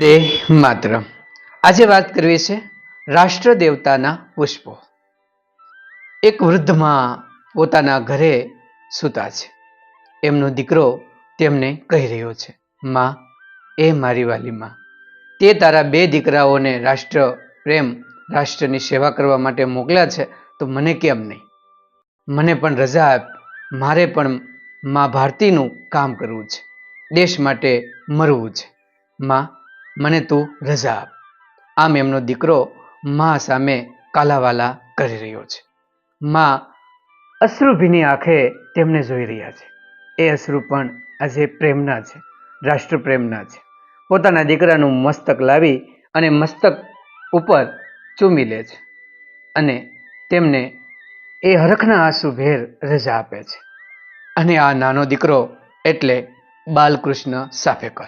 દેહ માત્ર. આજે વાત કરવી છે રાષ્ટ્ર દેવતાના પુષ્પો. એક વૃદ્ધમાં પોતાના ઘરે સૂતા છે. એમનો દીકરો તેમને કહી રહ્યો છે, માં, એ મારી વાલી માં. તે તારા બે દીકરાઓને રાષ્ટ્ર પ્રેમ, રાષ્ટ્રની સેવા કરવા માટે મોકલ્યા છે, તો મને કેમ નહીં? મને પણ રજા આપ. મારે પણ મા ભારતીનું કામ કરવું છે. દેશ માટે મરવું છે. માં મને તું રજા આપ. આમ એમનો દીકરો મા સામે કાલાવાલા કરી રહ્યો છે. મા અશ્રુભીની આંખે તેમને જોઈ રહ્યા છે. એ અશ્રુ પણ આજે પ્રેમના છે, રાષ્ટ્રપ્રેમના છે. પોતાના દીકરાનું મસ્તક લાવી અને મસ્તક ઉપર ચૂમી લે છે અને તેમને એ હરખના આંસુ ભેર રજા આપે છે. અને આ નાનો દીકરો એટલે બાલકૃષ્ણ સાફેકર.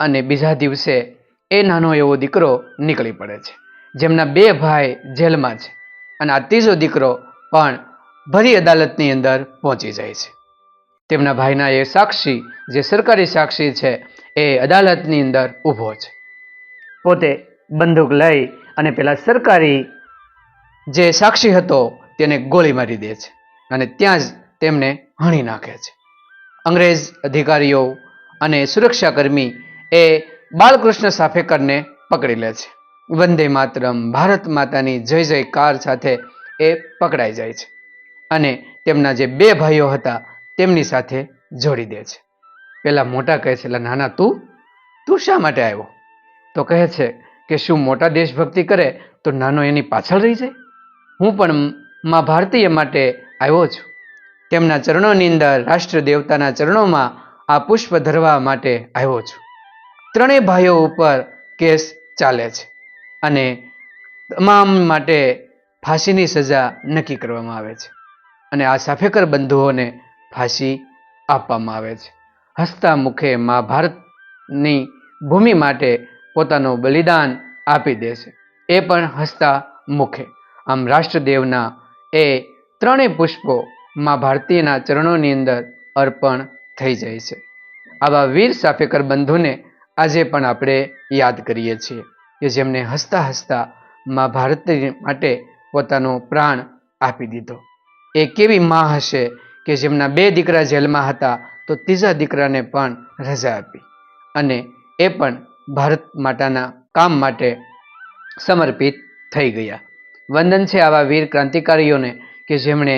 અને બીજા દિવસે એ નાનો એવો દીકરો નીકળી પડે છે. જેમના બે ભાઈ જેલમાં છે અને આ ત્રીજો દીકરો પણ ભરી અદાલતની અંદર પહોંચી જાય છે. તેમના ભાઈના એ સાક્ષી, જે સરકારી સાક્ષી છે, એ અદાલતની અંદર ઊભો છે. પોતે બંદૂક લઈ અને પેલા સરકારી જે સાક્ષી હતો તેને ગોળી મારી દે છે અને ત્યાં જ તેમને હણી નાખે છે. અંગ્રેજ અધિકારીઓ અને સુરક્ષાકર્મી એ બાલકૃષ્ણ સાફેકરને પકડી લે છે. વંદે માતરમ, ભારત માતાની જય જયકાર સાથે એ પકડાઈ જાય છે અને તેમના જે બે ભાઈઓ હતા તેમની સાથે જોડી દે છે. પેલા મોટા કહે છે એટલે નાના, તું? તું શા માટે આવ્યો? તો કહે છે કે, શું મોટા દેશભક્તિ કરે તો નાનો એની પાછળ રહી જાય? હું પણ માં ભારતીય માટે આવ્યો છું. તેમના ચરણોની અંદર રાષ્ટ્ર દેવતાના ચરણોમાં આ પુષ્પ ધરવા માટે આવ્યો છું. ત્રણેય ભાઈઓ ઉપર કેસ ચાલે છે અને તમામ માટે ફાંસીની સજા નક્કી કરવામાં આવે છે અને આ સાફેકર બંધુઓને ફાંસી આપવામાં આવે છે. હસતા મુખે મહાભારતની ભૂમિ માટે પોતાનું બલિદાન આપી દે છે. એ પણ હસતા મુખે. આમ રાષ્ટ્રદેવના એ ત્રણેય પુષ્પો મા ભારતીના ચરણોની અંદર અર્પણ થઈ જાય છે. આવા વીર સાફેકર બંધુને આજે પણ આપણે યાદ કરીએ છીએ કે જેમને હસતા હસતા મા ભારતી માટે પોતાનો પ્રાણ આપી દીધો. એ કેવી માં હશે કે જેમના બે દીકરા જેલમાં હતા તો ત્રીજા દીકરાને પણ રજા આપી અને એ પણ ભારત માતાના કામ માટે સમર્પિત થઈ ગયા. વંદન છે આવા વીર ક્રાંતિકારીઓને કે જેમણે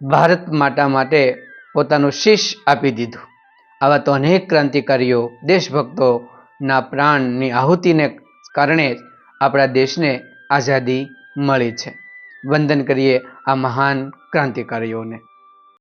ભારત માતા માટે પોતાનું શીશ આપી દીધું. આવા તો અનેક ક્રાંતિકારીઓ દેશભક્તોના પ્રાણની આહુતિને કારણે જ આપણા દેશને આઝાદી મળી છે. વંદન કરીએ આ મહાન ક્રાંતિકારીઓને.